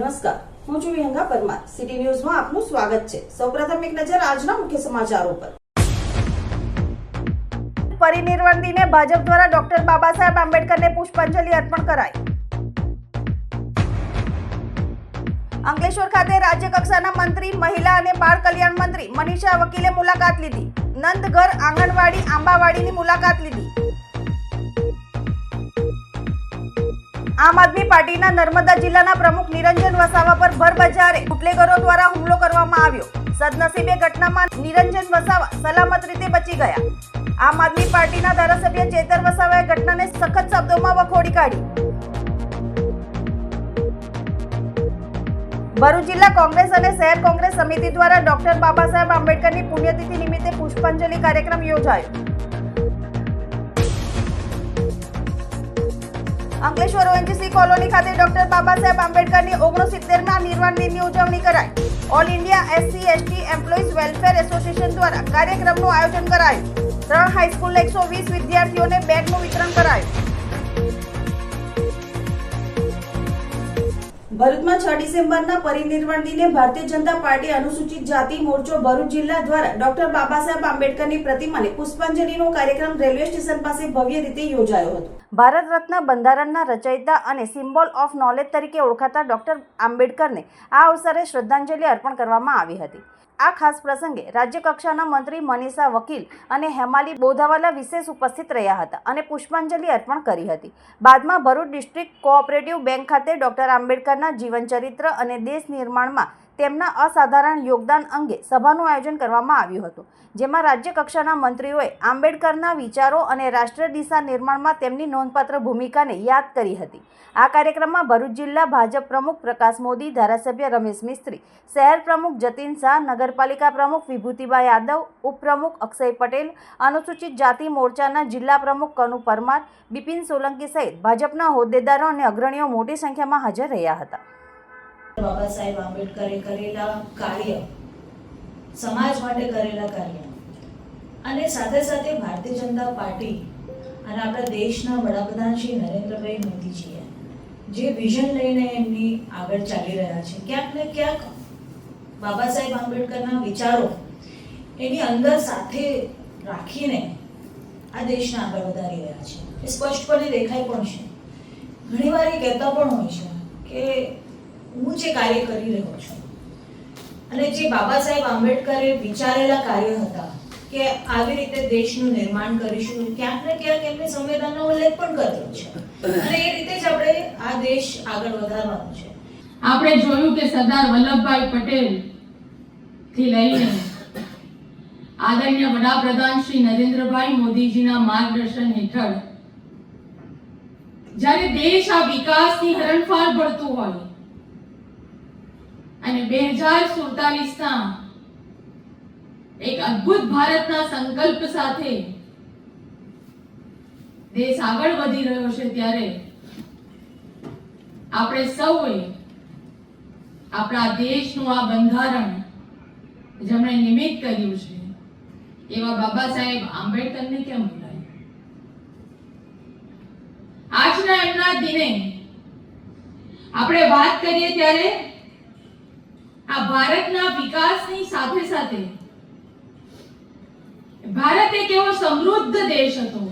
નમસ્કાર, હું છું વિહંગા પરમાર. સિટી ન્યૂઝમાં આપનું સ્વાગત છે. સૌપ્રથમ એક નજર આજના મુખ્ય સમાચારો પર. પરિનિર્વાણ દિને ભાજપ દ્વારા ડોક્ટર બાબા સાહેબ આંબેડકરને પુષ્પાંજલિ અર્પણ કરાઈ. અંકલેશ્વર ખાતે રાજ્ય કક્ષાના મંત્રી, મહિલા અને બાળ કલ્યાણ મંત્રી મનીષા વકીલે મુલાકાત લીધી. નંદઘર આંગણવાડી આંબાવાડીની મુલાકાત લીધી. આમ આદમી પાર્ટીના નર્મદા જિલ્લાના પ્રમુખ નિરંજન વસાવા પર ભર બજારે બુટલેગરો દ્વારા હુમલો કરવામાં આવ્યો. સદનસીબે ઘટનામાં નિરંજન વસાવા સલામત રીતે બચી ગયા. આમ આદમી પાર્ટીના ધારાસભ્ય ચેતર વસાવાએ ઘટનાને સખત શબ્દોમાં વખોડી કાઢી. ભરૂચ જિલ્લા કોંગ્રેસ અને શહેર કોંગ્રેસ સમિતિ દ્વારા ડોક્ટર બાબા સાહેબ આંબેડકરની પુણ્યતિથિ નિમિત્તે પુષ્પાંજલિ કાર્યક્રમ યોજાયો. અંકલેશ્વર ઓએનજીસી કોલોની ખાતે ડોક્ટર બાબા સાહેબ આંબેડકરની ઓગણસિત્તેરમાં નિર્વાણ દિનની ઉજવણી કરાઈ. All India SC ST employees welfare association દ્વારા કાર્યક્રમનું આયોજન કરાયું. ત્રણ હાઈસ્કૂલ એકસો વીસ વિદ્યાર્થીઓને બેગનું વિતરણ કરાયું. ભરૂચમાં છ ડિસેમ્બરના પરિનિર્વાણ દિને ભારતીય જનતા પાર્ટી અનુસૂચિત જાતિ મોરચો ભરૂચ જિલ્લા દ્વારા ડોક્ટર બાબા સાહેબ આંબેડકરની પ્રતિમાને પુષ્પાંજલિનો કાર્યક્રમ રેલવે સ્ટેશન પાસે ભવ્ય રીતે યોજાયો હતો. ભારત રત્ન બંધારણના રચયિતા અને સિમ્બોલ ઓફ નોલેજ તરીકે ઓળખાતા ડૉક્ટર આંબેડકરને આ અવસરે શ્રદ્ધાંજલિ અર્પણ કરવામાં આવી હતી. આ ખાસ પ્રસંગે રાજ્યકક્ષાના મંત્રી મનીષા વકીલ અને હેમાલી બોધાવાલા વિશેષ ઉપસ્થિત રહ્યા હતા અને પુષ્પાંજલિ અર્પણ કરી હતી. બાદમાં ભરૂચ ડિસ્ટ્રિક્ટ કોઓપરેટિવ બેંક ખાતે ડોક્ટર આંબેડકરના જીવનચરિત્ર અને દેશ નિર્માણમાં તેમના અસાધારણ યોગદાન અંગે સભાનું આયોજન કરવામાં આવ્યું હતું, જેમાં રાજ્ય કક્ષાના મંત્રીઓએ આંબેડકરના વિચારો અને રાષ્ટ્ર દિશા નિર્માણમાં તેમની નોંધપાત્ર ભૂમિકાને યાદ કરી હતી. આ કાર્યક્રમમાં ભરૂચ જિલ્લા ભાજપ પ્રમુખ પ્રકાશ મોદી, ધારાસભ્ય રમેશ મિસ્ત્રી, શહેર પ્રમુખ જતીન શાહ, નગરપાલિકા પ્રમુખ વિભૂતિબા યાદવ, ઉપપ્રમુખ અક્ષય પટેલ, અનુસૂચિત જાતિ મોરચાના જિલ્લા પ્રમુખ કનુ પરમાર, બિપિન સોલંકી સહિત ભાજપના હોદ્દેદારો અને અગ્રણીઓ મોટી સંખ્યામાં હાજર રહ્યા હતા. બાબા સાહેબ આંબેડકરે કરેલા કાર્ય, સમાજ માટે કરેલા કાર્ય અને સાથે સાથે ભારતીય જનતા પાર્ટી અને આપણા દેશના વડાપ્રધાન શ્રી નરેન્દ્રભાઈ મોદીજીએ જે વિઝન લઈને એમની આગળ ચાલી રહ્યા છે. ક્યાંક ને ક્યાંક બાબા સાહેબ આંબેડકરના વિચારો એની અંદર સાથે રાખીને આ દેશને આગળ વધારી રહ્યા છે. એ સ્પષ્ટપણે દેખાય પણ છે. ઘણીવાર એ કહેતા પણ હોય છે કે હું જે કાર્ય કરી રહ્યો છું. અને જે બાબા સાહેબ આંબેડકરે વિચારેલા કાર્ય હતા કે આવી રીતે દેશનું નિર્માણ કરીશું, ક્યાંક ને ક્યાંક એમને સંવેદનનો ઉલ્લેખ પણ કર્યો છે. અને એ રીતે જ આપણે આ દેશ આગળ વધારવાનો છે. આપણે જોયું કે સરદાર વલ્લભભાઈ પટેલથી લઈને આદરણીય વડાપ્રધાન શ્રી નરેન્દ્રભાઈ મોદીજીના માર્ગદર્શન હેઠળ જ્યારે દેશ આ વિકાસની હરણફાળ ભળતું હોય અને બે હજાર સુડતાલીસના એક અદ્ભુત ભારતના સંકલ્પ સાથે દેશ આગળ વધી રહ્યો છે ત્યારે આપણે સૌએ આપણા દેશનું આ બંધારણ જેમણે નિમિત્ત કર્યું છે, એવા બાબા સાહેબ આંબેડકરને કેમ ભૂલાય આજના એમના દિને આપણે વાત કરીએ ત્યારે આ ભારતના વિકાસની સાથે સાથે ભારત એક એવો સમૃદ્ધ દેશ હતો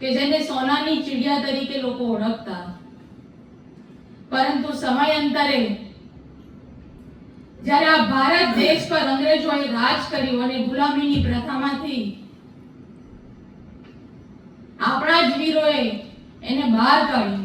કે જેને સોનાની ચિડિયા તરીકે લોકો ઓળખતા. પરંતુ સમયાંતરે જ્યારે આ ભારત દેશ પર અંગ્રેજોએ રાજ કર્યું અને ગુલામીની પ્રથામાંથી આપણા જ વીરોએ એને બહાર કાઢ્યું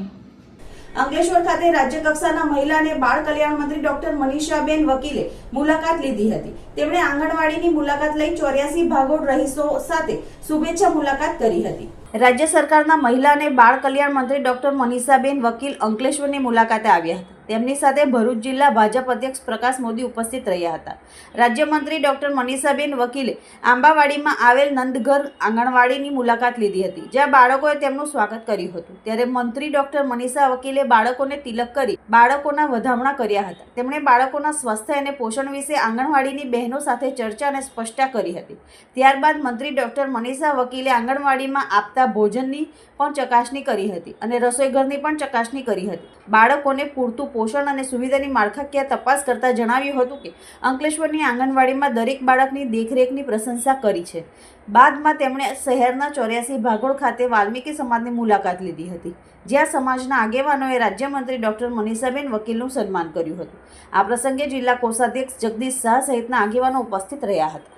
અંકલેશ્વર ખાતે રાજ્ય કક્ષાના મહિલા અને બાળ કલ્યાણ મંત્રી ડોક્ટર મનીષાબેન વકીલે મુલાકાત લીધી હતી. તેમણે આંગણવાડીની મુલાકાત લઈ ચોર્યાસી ભાગોળ રહીશો સાથે શુભેચ્છા મુલાકાત કરી હતી. રાજ્ય સરકારના મહિલા અને બાળ કલ્યાણ મંત્રી ડોક્ટર મનીષાબેન વકીલ અંકલેશ્વરની મુલાકાતે આવ્યા હતા. તેમની સાથે ભરૂચ જિલ્લા ભાજપ અધ્યક્ષ પ્રકાશ મોદી ઉપસ્થિત રહ્યા હતા. રાજ્યમંત્રી ડોક્ટર મનીષાબેન વકીલે આંબાવાડીમાં આવેલ નંદઘર આંગણવાડીની મુલાકાત લીધી હતી, જ્યાં બાળકોએ તેમનું સ્વાગત કર્યું હતું. ત્યારે મંત્રી ડોક્ટર મનીષા વકીલે બાળકોને તિલક કરી બાળકોના વધામણા કર્યા હતા. તેમણે બાળકોના સ્વાસ્થ્ય અને પોષણ વિશે આંગણવાડીની બહેનો સાથે ચર્ચા અને સ્પષ્ટતા કરી હતી. ત્યારબાદ મંત્રી ડોક્ટર મનીષા વકીલે આંગણવાડીમાં આપતા ભોજનની પણ ચકાસણી કરી હતી અને રસોઈઘરની પણ ચકાસણી કરી હતી. બાળકોને પૂરતું પોષણ અને સુવિધાની માળખાકીય તપાસ કરતા જણાવ્યું હતું કે અંકલેશ્વરની આંગણવાડીમાં દરેક બાળકની દેખરેખની પ્રશંસા કરી છે. બાદમાં તેમણે શહેરના ચોર્યાસી ભાગોળ ખાતે વાલ્મીકી સમાજની મુલાકાત લીધી હતી, જ્યાં સમાજના આગેવાનોએ રાજ્યમંત્રી ડૉક્ટર મનીષાબેન વકીલનું સન્માન કર્યું હતું. આ પ્રસંગે જિલ્લા કોષાધ્યક્ષ જગદીશ શાહ સહિતના આગેવાનો ઉપસ્થિત રહ્યા હતા.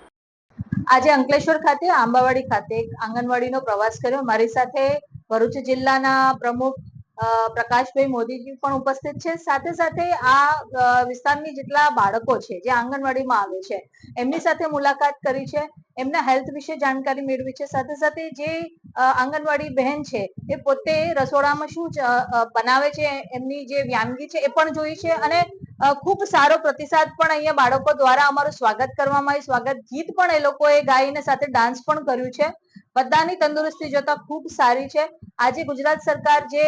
આજે અંકલેશ્વર ખાતે, આંબાવાડી ખાતે આંગણવાડીનો પ્રવાસ કર્યો. મારી સાથે ભરૂચ જિલ્લાના પ્રમુખ પ્રકાશભાઈ મોદીજી પણ ઉપસ્થિત છે. સાથે સાથે આ વિસ્તારની જેટલા બાળકો છે, જે આંગણવાડીમાં આવે છે, એમની સાથે મુલાકાત કરી છે, એમના હેલ્થ વિશે જાણકારી મેળવી છે. સાથે સાથે જે આંગણવાડી બહેન છે, એ પોતે રસોડામાં શું બનાવે છે, એમની જે વ્યાનગી છે, એ પણ જોઈ છે અને ખૂબ સારો પ્રતિસાદ પણ અહીંયા બાળકો દ્વારા અમારું સ્વાગત કરવામાં આવ્યું. સ્વાગત ગીત પણ એ લોકોએ ગાઈને સાથે ડાન્સ પણ કર્યું છે. બધાની તંદુરસ્તી જોતા ખૂબ સારી છે. આજે ગુજરાત સરકાર જે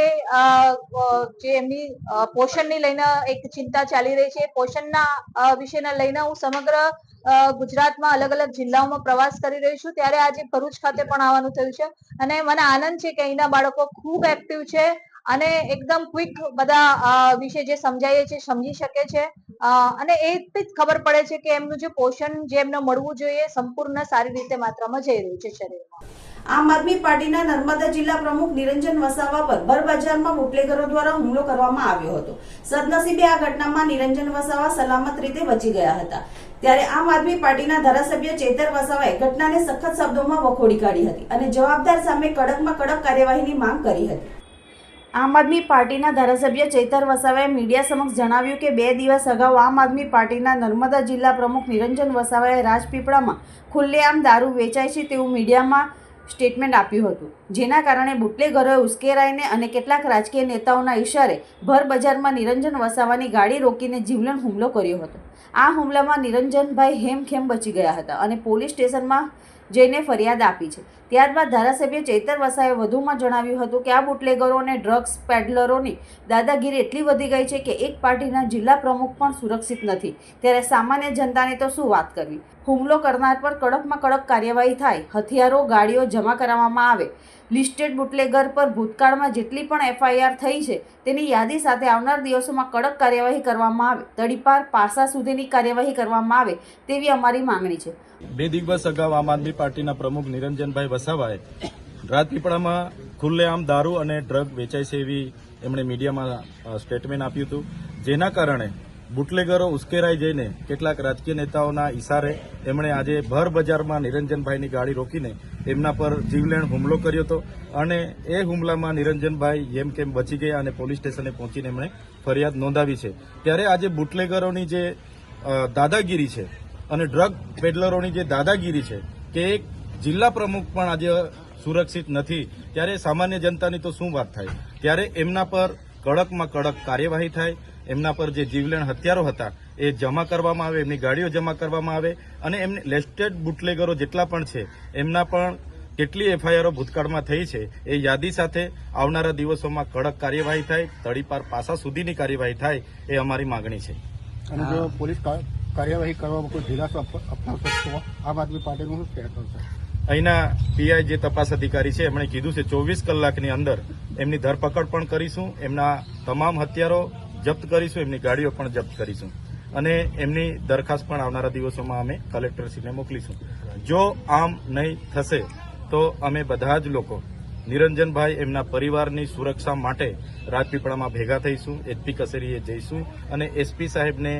જે એમની પોષણની લઈને એક ચિંતા ચાલી રહી છે. પોષણના અ, લઈને હું સમગ્ર ગુજરાતમાં અલગ અલગ જિલ્લાઓમાં પ્રવાસ કરી રહી છું. ત્યારે આજે ભરૂચ ખાતે પણ આવવાનું થયું છે. અને મને આનંદ છે કે અહીંના બાળકો ખૂબ એક્ટિવ છે અને એકદમ ક્વિક બધા વિશે જે સમજાય છે સમજી શકે છે. અને એ જ ખબર પડે છે કે એમનું જે પોષણ જે એમને મળવું જોઈએ સંપૂર્ણ સારી રીતે માત્રામાં જઈ રહ્યું છે શરીરમાં. આમ આદમી પાર્ટીના નર્મદા જિલ્લા પ્રમુખ નિરંજન વસાવા પર ભર બજારમાં બુટલેગરો દ્વારા હુમલો કરવામાં આવ્યો હતો. સદનસીબે આ ઘટનામાં નિરંજન વસાવા સલામત રીતે બચી ગયા હતા. ત્યારે આમ આદમી પાર્ટીના ધારાસભ્ય ચેતર વસાવાએ ઘટનાને સખત શબ્દોમાં વખોડી કાઢી હતી અને જવાબદાર સામે કડકમાં કડક કાર્યવાહીની માંગ કરી હતી. આમ આદમી પાર્ટીના ધારાસભ્ય ચૈતર વસાવાએ મીડિયા સમક્ષ જણાવ્યું કે બે દિવસ અગાઉ આમ આદમી પાર્ટીના નર્મદા જિલ્લા પ્રમુખ નિરંજન વસાવાએ રાજપીપળામાં ખુલ્લેઆમ દારૂ વેચાય છે તેવું મીડિયામાં સ્ટેટમેન્ટ આપ્યું હતું. જેના કારણે બુટલેગરોએ ઉશ્કેરાઈને અને કેટલાક રાજકીય નેતાઓના ઇશારે ભર બજારમાં નિરંજન વસાવાની ગાડી રોકીને જીવલેણ હુમલો કર્યો હતો. આ હુમલામાં નિરંજનભાઈ હેમખેમ બચી ગયા હતા અને પોલીસ સ્ટેશનમાં જઈને ફરિયાદ આપી છે. ત્યારબાદ ધારાસભ્ય ચૈતર વસાએ વધુમાં જણાવ્યું હતું કે આ બુટલેગરો અને ડ્રગ્સ પેડલરોની દાદાગીરી એટલી વધી ગઈ છે કે એક પાર્ટીના જિલ્લા પ્રમુખ પણ સુરક્ષિત નથી. ત્યારે સામાન્ય જનતાને તો શું વાત કરવી? હુમલો કરનાર પર કડકમાં કડક કાર્યવાહી થાય, હથિયારો, ગાડીઓ જમા કરાવવામાં આવે. લિસ્ટેડ બુટલેગર પર ભૂતકાળમાં જેટલી પણ એફઆઈઆર થઈ છે, તેની યાદી સાથે આવનાર દિવસોમાં કડક કાર્યવાહી કરવામાં આવે. તડીપાર પાસા સુધીની કાર્યવાહી કરવામાં આવે તેવી અમારી માંગણી છે. બે દિવસ અગાઉ આમ આદમી પાર્ટીના પ્રમુખ નિરંજનભાઈ વસાવાએ રાજપીપળામાં ખુલ્લેઆમ દારૂ અને ડ્રગ વેચાય છે એવી એમણે મીડિયામાં સ્ટેટમેન્ટ આપ્યું હતું. જેના કારણે બુટલેગરો ઉશ્કેરાઈ જઈને કેટલાક રાજકીય નેતાઓના ઇશારે એમણે આજે ભર બજારમાં નિરંજનભાઈની ગાડી રોકીને એમના પર જીવલેણ હુમલો કર્યો હતો અને એ હુમલામાં નિરંજનભાઈ જેમ કેમ બચી ગયા અને પોલીસ સ્ટેશને પહોંચીને એમણે ફરિયાદ નોંધાવી છે. ત્યારે આજે બુટલેગરોની જે દાદાગીરી છે અને ડ્રગ પેડલરોની જે દાદાગીરી છે કે એક જિલ્લા પ્રમુખ પણ આજે સુરક્ષિત નથી, ત્યારે સામાન્ય જનતાની તો શું વાત થાય? ત્યારે એમના પર કડકમાં કડક કાર્યવાહી થાય, એમના પર જે જીવલેણ હથિયારો હતા, એ જમા કરવામાં આવે, એમની ગાડીઓ જમા કરવામાં આવે, અને એમને લેસ્ટેડ બુટલેગરો જેટલા પણ છે, એમના પણ કેટલી એફઆઈઆરો ભૂતકાળમાં થઈ છે, એ યાદી સાથે આવનારા દિવસોમાં કડક કાર્યવાહી થાય તળીપાર પાસા સુધીની કાર્યવાહી થાય, એ અમારી માગણી છે. અને જો પોલીસ કાર્યવાહી કરવામાં કોઈ ઢીલાસો અપ- તો આમ આદમી પાર્ટીનું શું કહેતું અહીંના પીઆઈ જે તપાસ અધિકારી છે, એમણે કીધું છે, ચોવીસ કલાકની અંદર એમની ધરપકડ પણ કરીશું, એમના તમામ હથિયારો જપ્ત કરીશું, એમની ગાડીઓ પણ જપ્ત કરીશું. અને એમની દરખાસ્ત પણ આવનારા દિવસોમાં અમે કલેક્ટરશ્રીને મોકલીશું. જો આમ નહીં થશે, તો અમે બધા જ લોકો નિરંજનભાઈ, એમના પરિવારની સુરક્ષા માટે રાજપીપળામાં ભેગા થઈશું, એચપી કચેરીએ જઈશું અને એસપી સાહેબને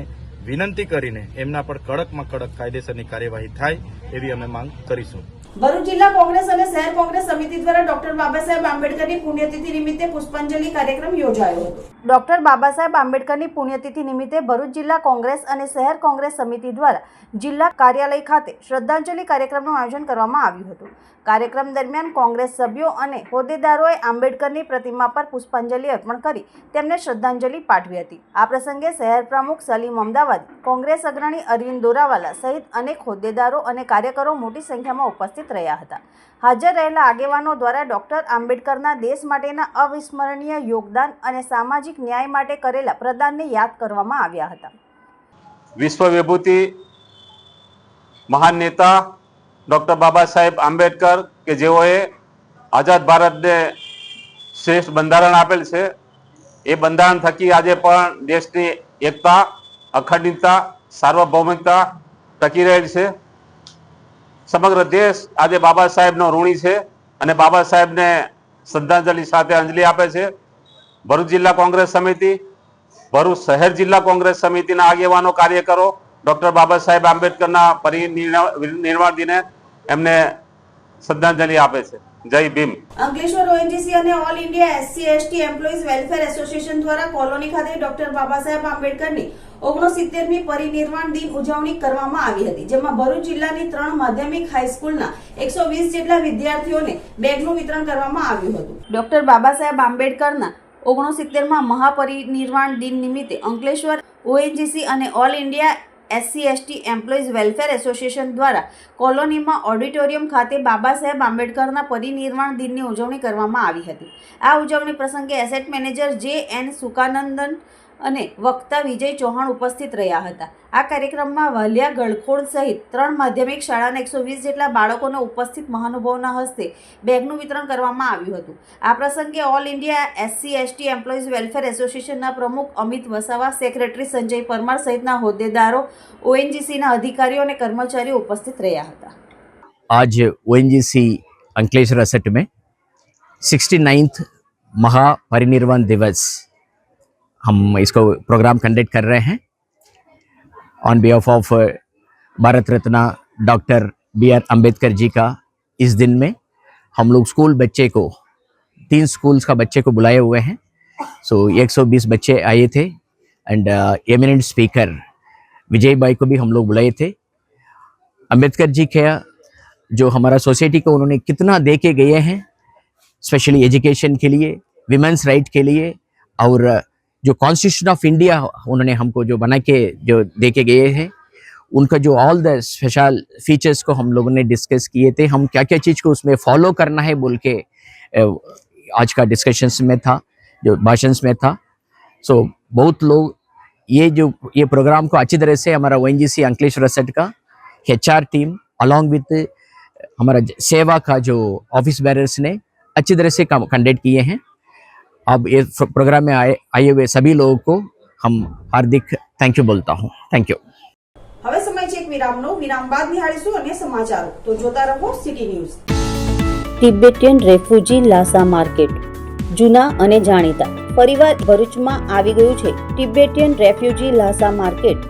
વિનંતી કરીને એમના પર કડકમાં કડક કાયદેસરની કાર્યવાહી થાય એવી અમે માંગ કરીશું. ભરૂચ જિલ્લા કોંગ્રેસ અને શહેર કોંગ્રેસ સમિતિ દ્વારા ડોક્ટર બાબા સાહેબ આંબેડકરની પુણ્યતિથિ નિમિત્તે પુષ્પાંજલિ કાર્યક્રમ યોજાયો હતો. ડોક્ટર બાબા સાહેબ આંબેડકરની પુણ્યતિથિ નિમિત્તે ભરૂચ જિલ્લા કોંગ્રેસ અને શહેર કોંગ્રેસ સમિતિ દ્વારા જિલ્લા કાર્યાલય ખાતે શ્રદ્ધાંજલિ કાર્યક્રમનું આયોજન કરવામાં આવ્યું હતું. કાર્યક્રમ દરમિયાન કોંગ્રેસ સભ્યો અને હોદ્દેદારોએ આંબેડકરની પ્રતિમા પર પુષ્પાંજલિ અર્પણ કરી તેમને શ્રદ્ધાંજલિ પાઠવી હતી. આ પ્રસંગે શહેર પ્રમુખ સલીમ અમદાવાદ, કોંગ્રેસ અગ્રણી અરવિંદ દોરાવાલા સહિત અનેક હોદ્દેદારો અને કાર્યકરો મોટી સંખ્યામાં ઉપસ્થિત રહ્યા હતા. હાજર રહેલા આગેવાનો દ્વારા ડૉક્ટર આંબેડકરના દેશ માટેના અવિસ્મરણીય યોગદાન અને સામાજિક ન્યાય માટે કરેલા પ્રદાનને યાદ કરવામાં આવ્યા હતા. વિશ્વ વિભૂતિ મહાન નેતા ડૉક્ટર બાબા સાહેબ આંબેડકર કે જેઓએ આઝાદ ભારતને શ્રેષ્ઠ બંધારણ આપેલ છે, એ બંધારણ થકી આજે પણ દેશની એકતા, અખંડિતતા, સાર્વભૌમિકતા ટકી રહેલ છે. સમગ્ર દેશ આજે બાબા સાહેબનો ઋણી છે અને બાબા સાહેબને શ્રદ્ધાંજલિ સાથે અંજલિ આપે છે. ભરૂચ જિલ્લા કોંગ્રેસ સમિતિ, ભરૂચ શહેર જિલ્લા કોંગ્રેસ સમિતિના આગેવાનો, કાર્યકરો, ડોક્ટર બાબા સાહેબ આંબેડકરના પરિનિર્વાણ દિને એમને શ્રદ્ધાંજલિ આપે છે. જય ભીમ. અંકલેશ્વર ઓએનજીસી અને all India SC ST employees welfare association દ્વારા કોલોની ખાતે ડોક્ટર બાબા સાહેબ આંબેડકરની ઓગણસિત્તેરમી પરિનિર્વાણ દિન ઉજવણી કરવામાં આવી હતી, જેમાં ભરૂચ જિલ્લાની ત્રણ માધ્યમિક હાઈસ્કૂલના એકસો વીસ જેટલા વિદ્યાર્થીઓને બેગનું વિતરણ કરવામાં આવ્યું હતું. ડોક્ટર બાબા સાહેબ આંબેડકરના ઓગણસિત્તેરમાં મહાપરિનિર્વાણ દિન નિમિત્તે અંકલેશ્વર ઓએનજીસી અને all India SC, ST, employees welfare association દ્વારા કોલોનીમાં ઓડિટોરિયમ ખાતે બાબા સાહેબ આંબેડકરના પરિનિર્વાણ દિનની ઉજવણી કરવામાં આવી હતી. આ ઉજવણી પ્રસંગે asset manager J N Sukanandan અને વક્તા વિજય ચૌહાણ ઉપસ્થિત રહ્યા હતા આ કાર્યક્રમમાં વાલિયા ગળખોડ સહિત ત્રણ માધ્યમિક શાળાના એકસો વીસ જેટલા બાળકોને ઉપસ્થિત મહાનુભાવોના હસ્તે બેગનું વિતરણ કરવામાં આવ્યું હતું આ પ્રસંગે all India SC ST employees welfare એસોસિએશનના પ્રમુખ અમિત વસાવા સેક્રેટરી સંજય પરમાર સહિતના હોદ્દેદારો ઓએનજીસીના અધિકારીઓ અને કર્મચારીઓ ઉપસ્થિત રહ્યા હતા आज ओ अंकलेश्वर असेट में सिक्सटी नाइन्थ महापरिनिर्वाण दिवस हम इसको प्रोग्राम कंडक्ट कर रहे हैं। On behalf of Bharat Ratna doctor B R Ambedkar ji का इस दिन में हम लोग स्कूल बच्चे को तीन स्कूल्स का बच्चे को बुलाए हुए हैं। सो so, 120 बच्चे आए थे एंड एमिनेंट स्पीकर विजय भाई को भी हम लोग बुलाए थे। अंबेडकर जी का जो हमारा सोसाइटी को उन्होंने कितना दे के गए हैं स्पेशली एजुकेशन के लिए विमेंस राइट के लिए और जो कॉन्स्टिट्यूशन ऑफ़ इंडिया उन्होंने हमको जो बना के, जो दे के गए हैं, उनका जो ऑल द स्पेशल फीचर्स को हम लोगों ने डिस्कस किए थे, हम क्या क्या चीज़ को उसमें फॉलो करना है बोल के आज का डिस्कशंस में था, जो भाषण में था। सो बहुत लोग ये जो, ये प्रोग्राम को अच्छी तरह से हमारा ओ अंकलेश्वर सेट का एच टीम अलॉन्ग विथ हमारा सेवा का जो ऑफ़िस बैरर्स ने, अच्छी तरह से कंडक्ट किए हैं। अब ये फ- प्रोग्राम में आए आए हुए सभी लोगों को हम हार्दिक थैंक यू बोलता हूँ थैंक यू હવે સમય છે એક વિરામનો વિરામ બાદ નિહાળીશું અન્ય સમાચારો તો જોતા રહો city news Tibetan refugee Lhasa market જૂના અને જાણીતા ફરીવાર ભરૂચમાં આવી ગયું છે તિબેટિયન રેફ્યુજી લાસા માર્કેટ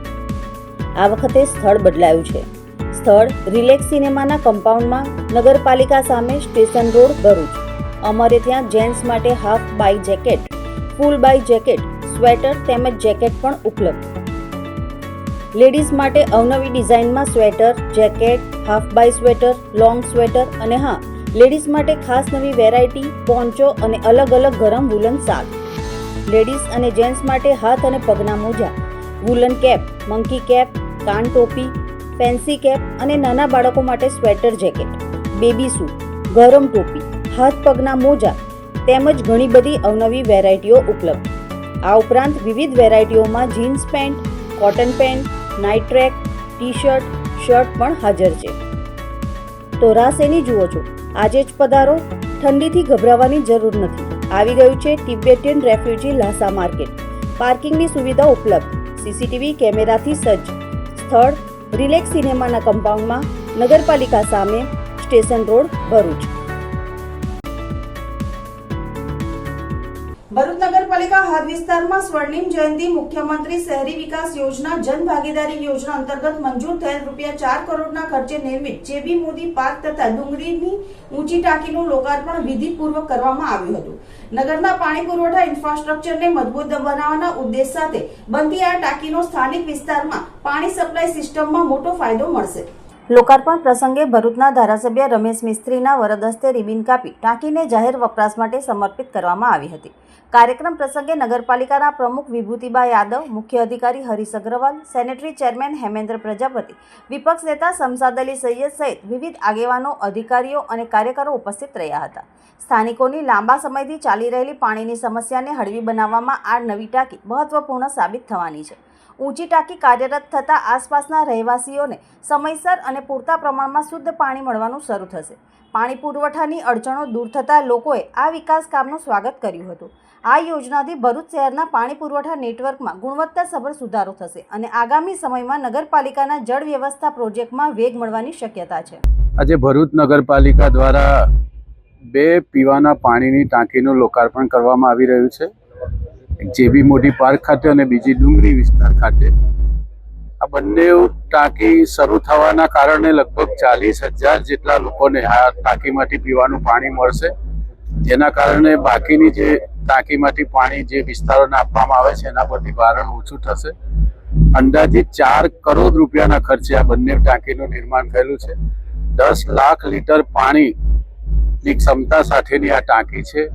આ વખતે સ્થળ બદલાયું છે સ્થળ રિલેક્સ સિનેમાના કમ્પાઉન્ડમાં નગરપાલિકા સામે સ્ટેશન રોડ ભરૂચ અમારે ત્યાં જેન્ટ્સ માટે half by jacket, full by jacket, sweater તેમજ જેકેટ પણ ઉપલબ્ધ. લેડીઝ માટે અવનવી ડિઝાઇનમાં sweater, jacket, half by sweater, long sweater અને હા, લેડીઝ માટે ખાસ નવી વેરાયટી, પોન્ચો અને અલગ અલગ ગરમ વુલન શાલ. લેડીઝ અને જેન્ટ્સ માટે હાથ અને પગના મોજા વુલન કેપ મંકી કેપ કાન ટોપી ફેન્સી કેપ અને નાના બાળકો માટે સ્વેટર જેકેટ બેબી સૂટ ગરમ ટોપી. હાથ પગના મોજા તેમજ ઘણી બધી અવનવી વેરાયટીઓ ઉપલબ્ધ. આ ઉપરાંત વિવિધ વેરાયટીઓમાં jeans pant, cotton pant, night track T shirt shirt પણ હાજર છે. તો રાસ એની જુઓ છો. આજે જ પધારો. ઠંડીથી ગભરાવાની જરૂર નથી. આવી ગયું છે તિબેટિયન રેફ્યુજી લાસા માર્કેટ. પાર્કિંગની સુવિધા ઉપલબ્ધ. સીસીટીવી કેમેરાથી સજ્જ. સ્થળ રિલેક્સ સિનેમાના કમ્પાઉન્ડમાં નગરપાલિકા સામે, સ્ટેશન રોડ ભરૂચ. હદ વિસ્તારમાં સ્વર્ણિમ જયંતિ મુખ્યમંત્રી શહેરી વિકાસ યોજના, જન ભાગીદારી યોજના અંતર્ગત મંજૂર થયેલ રૂપિયા ચાર કરોડના ખર્ચે નિર્મિત જેબી મોદી પાર્ક તથા ડુંગરીની ઊંચી ટાંકીનું લોકાર્પણ વિધિપૂર્વક કરવામાં આવ્યું હતું. નગરના પાણી પુરવઠા ઇન્ફ્રાસ્ટ્રક્ચરને મજબૂત બનાવવાના ઉદ્દેશ સાથે બનતી આ ટાંકીનો સ્થાનિક વિસ્તારમાં પાણી સપ્લાય સિસ્ટમમાં મોટો ફાયદો મળશે. લોકાર્પણ પ્રસંગે ભરૂચના ધારાસભ્ય રમેશ મિસ્ત્રીના વરદસ્તે રિબિન કાપી ટાંકીને જાહેર વપરાશ માટે સમર્પિત કરવામાં આવી હતી. કાર્યક્રમ પ્રસંગે નગરપાલિકાના પ્રમુખ વિભૂતિબા યાદવ, મુખ્ય અધિકારી હરીશ અગ્રવાલ, સેનેટરી ચેરમેન હેમેન્દ્ર પ્રજાપતિ, વિપક્ષ નેતા શમસાદ અલી સૈયદ સહિત વિવિધ આગેવાનો, અધિકારીઓ અને કાર્યકરો ઉપસ્થિત રહ્યા હતા. સ્થાનિકોની લાંબા સમયથી ચાલી રહેલી પાણીની સમસ્યાને હળવી બનાવવામાં આ નવી ટાંકી મહત્વપૂર્ણ સાબિત થવાની છે. ઊંચી ટાંકી કાર્યરત થતાં આસપાસના રહેવાસીઓને સમયસર અને પૂરતા પ્રમાણમાં શુદ્ધ પાણી મળવાનું શરૂ થશે. પાણી પુરવઠાની અડચણો દૂર થતાં લોકોએ આ વિકાસ કામનું સ્વાગત કર્યું હતું. આ યોજનાથી ભરૂચ શહેરના પાણી પુરવઠા નેટવર્કમાં ગુણવત્તાસભર સુધારો થશે અને આગામી સમયમાં નગરપાલિકાના જળ વ્યવસ્થા પ્રોજેક્ટમાં વેગ મળવાની શક્યતા છે. આજે ભરૂચ નગરપાલિકા દ્વારા બે પીવાના પાણીની ટાંકીનું લોકાર્પણ કરવામાં આવી રહ્યું છે. જેબી મોઢી પાર્ક ખાતે અને બીજી ડુંગરી વિસ્તાર ખાતે. આ બંને ટાંકી શરૂ થવાના કારણે લગભગ ચાલીસ હજાર જેટલા લોકોને આ ટાંકીમાંથી પીવાનું પાણી મળશે. જેના કારણે બાકીની જે ટાંકીમાંથી પાણી જે વિસ્તારોને આપવામાં આવે છે, એના પરથી ભારણ ઓછું થશે. અંદાજિત ચાર કરોડ રૂપિયાના ખર્ચે આ બંને ટાંકીનું નિર્માણ થયેલું છે. દસ લાખ લીટર પાણીની ક્ષમતા સાથેની આ ટાંકી છે.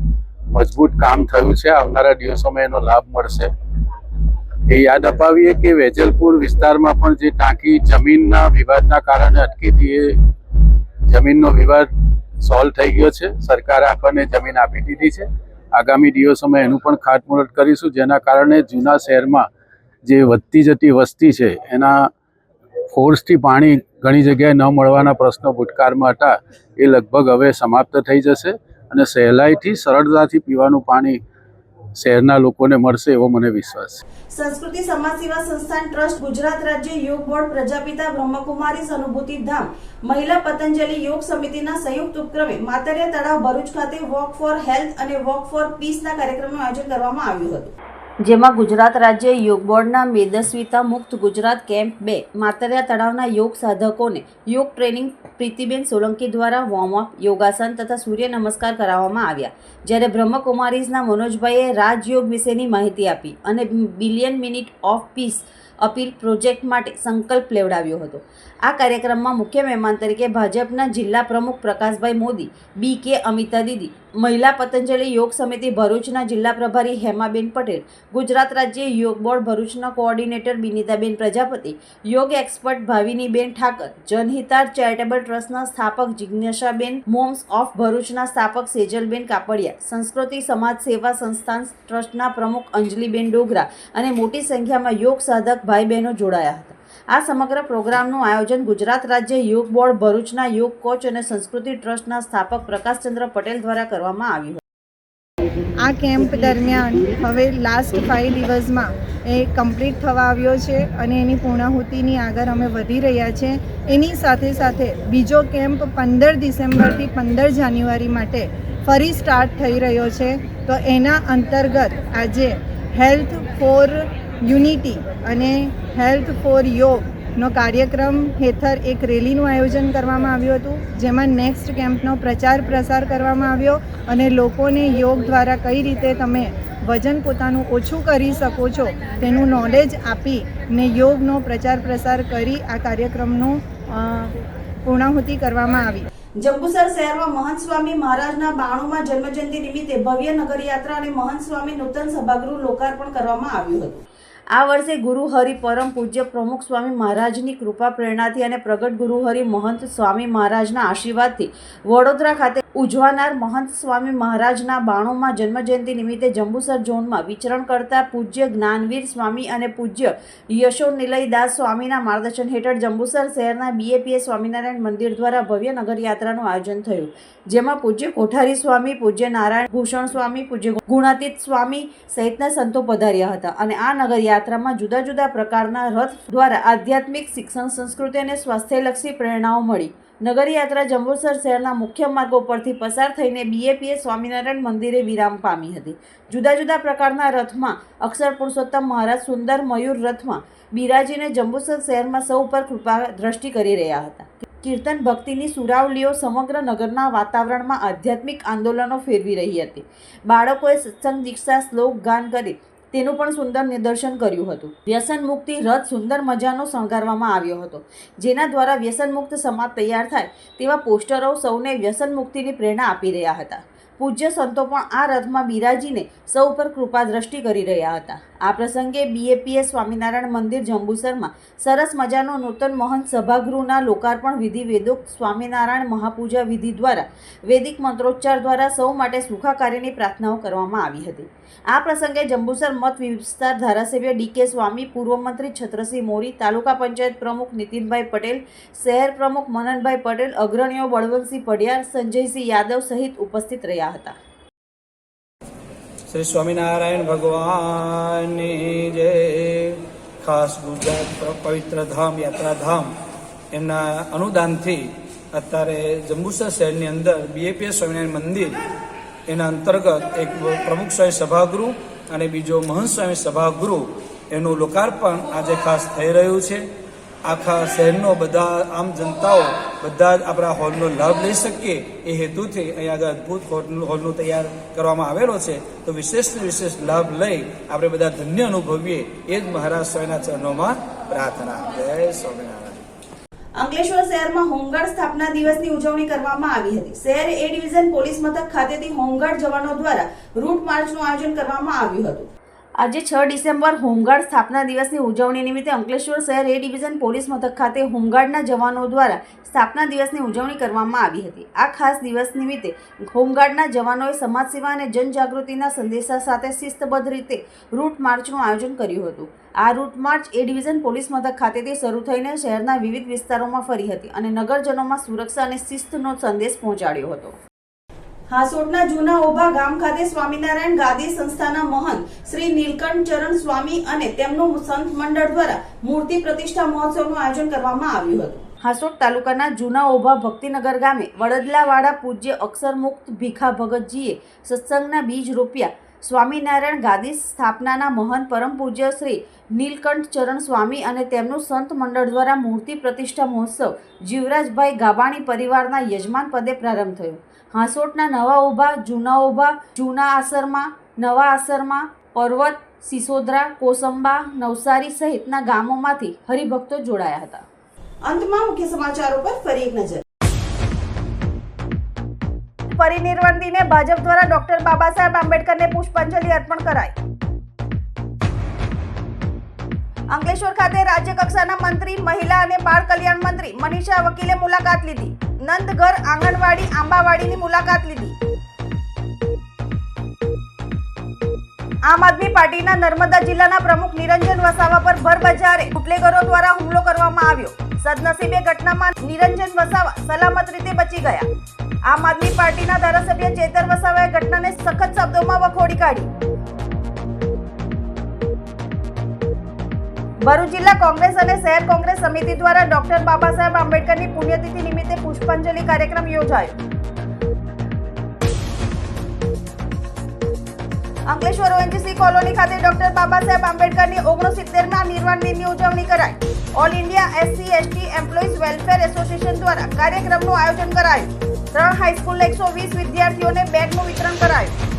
મજબૂત કામ થયું છે. આવનારા દિવસોમાં એનો લાભ મળશે. એ યાદ અપાવીએ કે વેજલપુર વિસ્તારમાં પણ જે ટાંકી જમીનના વિવાદના કારણે અટકી હતી એ જમીનનો વિવાદ સોલ્વ થઈ ગયો છે. સરકારે આપણને જમીન આપી દીધી છે. આગામી દિવસોમાં એનું પણ ખાતમુહૂર્ત કરીશું. જેના કારણે જૂના શહેરમાં જે વધતી જતી વસ્તી છે, એના ફોર્સથી પાણી ઘણી જગ્યાએ ન મળવાના પ્રશ્નો ભૂતકાળમાં હતા. એ લગભગ હવે સમાપ્ત થઈ જશે. અને સહેલાઈથી, સરળતાથી પીવાનું પાણી શહેરના લોકોને મળશે એવો મને વિશ્વાસ છે. સંસ્કૃતિ સમાજ સેવા સંસ્થાન ટ્રસ્ટ ગુજરાત રાજ્ય યોગ બોર્ડ પ્રજાપિતા બ્રહ્મકુમારી અનુભૂતિ ધામ મહિલા પતંજલિ યોગ સમિતિના સંયુક્ત ઉપક્રમે માતરિયા તળાવ ભરૂચ ખાતે વોક ફોર હેલ્થ અને વોક ફોર પીસના કાર્યક્રમનું આયોજન કરવામાં આવ્યું હતું. જેમાં ગુજરાત રાજ્ય યોગ બોર્ડના મેદસ્વીતા મુક્ત ગુજરાત કેમ્પ બે, માતરિયા તળાવના યોગ સાધકોને યોગ ટ્રેનિંગ પ્રીતિબેન સોલંકી દ્વારા વોર્મઅપ યોગાસન તથા સૂર્ય નમસ્કાર કરાવવામાં આવ્યા. જ્યારે બ્રહ્મકુમારીઝના મનોજભાઈએ રાજયોગ વિશેની માહિતી આપી અને billion minute of peace appeal project માટે સંકલ્પ લેવડાવ્યો હતો. આ કાર્યક્રમમાં મુખ્ય મહેમાન તરીકે ભાજપના જિલ્લા પ્રમુખ પ્રકાશભાઈ મોદી, બી કે અમિતા દીદી, મહિલા પતંજલિ યોગ સમિતિ ભરૂચના જિલ્લા પ્રભારી હેમાબેન પટેલ, ગુજરાત રાજ્ય યોગ બોર્ડ ભરૂચના coordinator Binitaben Prajapati, yoga expert Bhaviniben Thakar Janhitar charitable ટ્રસ્ટના સ્થાપક જિજ્ઞાસાબેન મોમ્સ ઓફ ભરૂચના સ્થાપક સેજલબેન કાપડિયા, સંસ્કૃતિ સમાજ સેવા સંસ્થાન ટ્રસ્ટના પ્રમુખ અંજલિબેન ડોગરા અને મોટી સંખ્યામાં યોગ સાધક ભાઈ બહેનો જોડાયા હતા. આ સમગ્ર પ્રોગ્રામનું આયોજન ગુજરાત રાજ્ય યોગ બોર્ડ ભરૂચના યોગ કોચ અને સંસ્કૃતિ ટ્રસ્ટના સ્થાપક પ્રકાશચંદ્ર પટેલ દ્વારા કરવામાં આવ્યું આ કેમ્પ દરમિયાન હવે લાસ્ટ ફાઇવ દિવસમાં એ કમ્પ્લીટ થવા આવ્યો છે અને એની પૂર્ણાહુતિની આગળ અમે વધી રહ્યા છે. એની સાથે સાથે બીજો કેમ્પ પંદર ડિસેમ્બરથી પંદર જાન્યુઆરી માટે ફરી સ્ટાર્ટ થઈ રહ્યો છે. તો એના અંતર્ગત આજે હેલ્થ ફોર યુનિટી અને હેલ્થ ફોર યોગનો કાર્યક્રમ હેઠળ એક રેલીનું આયોજન કરવામાં આવ્યું હતું, જેમાં નેક્સ્ટ કેમ્પનો પ્રચાર પ્રસાર કરવામાં આવ્યો અને લોકોને યોગ દ્વારા કઈ રીતે તમે વજન પોતાનું ઓછું કરી શકો છો તેનું નોલેજ આપી ને યોગનો પ્રચાર પ્રસાર કરી આ કાર્યક્રમનું પૂર્ણાહુતિ કરવામાં આવી. જંબુસર શહેરમાં મહંત સ્વામી મહારાજના બાણુમાં જન્મજયંતિ નિમિત્તે ભવ્ય નગરયાત્રા અને મહંત સ્વામી નૂતન સભાગૃહ લોકાર્પણ કરવામાં આવ્યું હતું. આ વર્ષે ગુરુ હરિ પરમ પૂજ્ય પ્રમુખ સ્વામી મહારાજની કૃપા પ્રેરણાથી અને પ્રગટ ગુરુ હરિ મહંત સ્વામી મહારાજના આશીર્વાદથી વડોદરા ખાતે ઉજવાનાર મહંત સ્વામી મહારાજના બાણુમાં જન્મજયંતિ નિમિત્તે જંબુસર ઝોનમાં વિચરણ કરતા પૂજ્ય જ્ઞાનવીર સ્વામી અને પૂજ્ય યશો નિલયદાસ સ્વામીના માર્ગદર્શન હેઠળ જંબુસર શહેરના બીએપીએ સ્વામિનારાયણ મંદિર દ્વારા ભવ્ય નગરયાત્રાનું આયોજન થયું. જેમાં પૂજ્ય કોઠારી સ્વામી, પૂજ્ય નારાયણ ભૂષણ સ્વામી, પૂજ્ય ગુણાતીત સ્વામી સહિતના સંતો પધાર્યા હતા અને આ નગરયાત્રામાં જુદા જુદા પ્રકારના રથ દ્વારા આધ્યાત્મિક શિક્ષણ, સંસ્કૃતિ અને સ્વાસ્થ્યલક્ષી પ્રેરણાઓ મળી. નગરયાત્રા જંબુસર શહેરના મુખ્ય માર્ગો પરથી પસાર થઈને બીએપીએ સ્વામિનારાયણ મંદિરે વિરામ પામી હતી. જુદા જુદા પ્રકારના રથમાં અક્ષર પુરુષોત્તમ મહારાજ, સુંદર મયુર રથમાં બિરાજીને જંબુસર શહેરમાં સૌ પર કૃપા દ્રષ્ટિ કરી રહ્યા હતા. કીર્તન ભક્તિની સુરાવલીઓ સમગ્ર નગરના વાતાવરણમાં આધ્યાત્મિક આંદોલનો ફેરવી રહી હતી. બાળકોએ સત્સંગ, દીક્ષા, શ્લોક, ગાન કરી તેનું પણ સુંદર નિદર્શન કર્યું હતું. વ્યસન મુક્તિ રથ સુંદર મજાનો શણગારવામાં આવ્યો હતો. જેના દ્વારા વ્યસન મુક્ત સમાજ તૈયાર થાય તેવા પોસ્ટરો સૌને વ્યસન મુક્તિની પ્રેરણા આપી રહ્યા હતા. પૂજ્ય સંતો પણ આ રથમાં બિરાજીને સૌ પર કૃપા દ્રષ્ટિ કરી રહ્યા હતા. આ પ્રસંગે બીએપીએસ સ્વામિનારાયણ મંદિર જંબુસરમાં સરસ મજાનો નૂતન મહંત સભાગૃહના લોકાર્પણ વિધિ વેદોક્ત સ્વામિનારાયણ મહાપૂજા વિધિ દ્વારા વૈદિક મંત્રોચ્ચાર દ્વારા સૌ માટે સુખાકાર્યની પ્રાર્થનાઓ કરવામાં આવી હતી. આ પ્રસંગે જંબુસર મત વિસ્તાર ધારાસભ્ય ડીકે સ્વામી, પૂર્વ મંત્રી છત્રસિંહ મોરી, તાલુકા પંચાયત પ્રમુખ નીતિનભાઈ પટેલ, શહેર પ્રમુખ મનનભાઈ પટેલ, અગ્રણીઓ બળવંતસિંહ પઢિયાર, સંજયસિંહ યાદવ સહિત ઉપસ્થિત રહ્યા હતા. શ્રી સ્વામિનારાયણ ભગવાનની જય ખાસ ગુજરાત પવિત્ર ધામ યાત્રાધામ એમના અનુદાનથી અત્યારે જંબુસર શહેરની અંદર બીએપીએસ સ્વામિનારાયણ મંદિર, એના અંતર્ગત એક પ્રમુખ સ્વામી સભાગૃહ અને બીજો મહંત સ્વામી સભાગૃહ એનું લોકાર્પણ આજે ખાસ થઈ રહ્યું છે. આખા શહેરનો બધા આમ જનતાઓ બધા જ આપણા હોલનો લાભ લઈ શકીએ એ હેતુથી અહીંયા આગળ અદ્ભુત હોલનું તૈયાર કરવામાં આવેલો છે. તો વિશેષ વિશેષ લાભ લઈ આપણે બધા ધન્ય અનુભવીએ એ જ મહારાજ સ્વામીના ચરણોમાં પ્રાર્થના. જય સ્વામિનારાયણ. અંકલેશ્વર શહેરમાં હોમગાર્ડ સ્થાપના દિવસની ઉજવણી કરવામાં આવી હતી. શહેર એ ડિવિઝન પોલીસ મથક ખાતેથી હોમગાર્ડ જવાનો દ્વારા રૂટ માર્ચનું આયોજન કરવામાં આવ્યું હતું. આજે છ ડિસેમ્બર હોમગાર્ડ સ્થાપના દિવસની ઉજવણી નિમિત્તે અંકલેશ્વર શહેર એ ડિવિઝન પોલીસ મથક ખાતે હોમગાર્ડના જવાનો દ્વારા સ્થાપના દિવસની ઉજવણી કરવામાં આવી હતી. આ ખાસ દિવસ નિમિત્તે હોમગાર્ડના જવાનોએ સમાજ સેવા અને જનજાગૃતિના સંદેશા સાથે શિસ્તબદ્ધ રીતે રૂટ માર્ચનું આયોજન કર્યું હતું. આ route march A division police મથક ખાતેથી શરૂ થઈને શહેરના વિવિધ વિસ્તારોમાં ફરી હતી અને નગરજનોમાં સુરક્ષા અને શિસ્તનો સંદેશ પહોંચાડ્યો હતો. હાસોટના જૂના ઓભા ગામ ખાતે સ્વામિનારાયણ ગાદી સંસ્થાના મહંત શ્રી નીલકંઠ ચરણ સ્વામી અને તેમનું સંત મંડળ દ્વારા મૂર્તિ પ્રતિષ્ઠા મહોત્સવનું આયોજન કરવામાં આવ્યું હતું. હાસોટ તાલુકાના જૂના ઓભા ભક્તિનગર ગામે વડદલાવાડા પૂજ્ય અક્ષરમુક્ત ભીખા ભગતજીએ સત્સંગના બીજ રોપ્યા સ્વામિનારાયણ ગાદી સ્થાપનાના મહંત પરમ પૂજ્ય શ્રી નીલકંઠ ચરણ સ્વામી અને તેમનું સંત મંડળ દ્વારા મૂર્તિ પ્રતિષ્ઠા મહોત્સવ જીવરાજભાઈ ગાબાણી પરિવારના યજમાન પદે પ્રારંભ થયો. હાંસોટના નવા ઓભા જૂના ઓભા જૂના આસરમાં નવા આસરમાં પર્વત સિસોદરા કોસંબા નવસારી સહિતના ગામોમાંથી હરિભક્તો જોડાયા હતા. અંતમાં મુખ્ય સમાચારો પર ફરી એક નજર. પરિનિર્વાણ દિને ભાજપ દ્વારા ડોક્ટર બાબા સાહેબ આંબેડકરને પુષ્પાંજલિ અર્પણ કરાઈ. અંકલેશ્વર ખાતે રાજ્ય કક્ષાના મંત્રી, મહિલા અને બાળ કલ્યાણ મંત્રી મનીષા વકીલે મુલાકાત લીધી. નંદઘર, આંગણવાડી, આંબાવાડીની મુલાકાત લીધી. આમ આદમી પાર્ટીના નર્મદા જિલ્લાના પ્રમુખ નિરંજન વસાવા પર ભર બજારે બુટલેગરો દ્વારા હુમલો કરવામાં આવ્યો. સદનસીબે ઘટનામાં નિરંજન વસાવા સલામત રીતે બચી ગયા. આમ આદમી પાર્ટીના ધારાસભ્ય ચેતર વસાવાએ ઘટનાને સખત શબ્દોમાં વખોડી કાઢી. ભરૂચ જિલ્લા કોંગ્રેસ અને શહેર કોંગ્રેસ સમિતિ દ્વારા ડોક્ટર બાબા સાહેબ આંબેડકરની પુણ્યતિથિ નિમિત્તે પુષ્પાંજલિ કાર્યક્રમ યોજાયો. અંકલેશ્વર ઓએનજીસી કોલોની ખાતે ડોક્ટર બાબા સાહેબ આંબેડકરની ઓગણસિત્તેરમાં નિર્વાણ દિનની ઉજવણી કરાઈ. All India SC ST employees welfare association દ્વારા કાર્યક્રમનું આયોજન કરાયું. ત્રણ હાઈસ્કૂલના એકસો વીસ વિદ્યાર્થીઓને બેગનું વિતરણ કરાયું.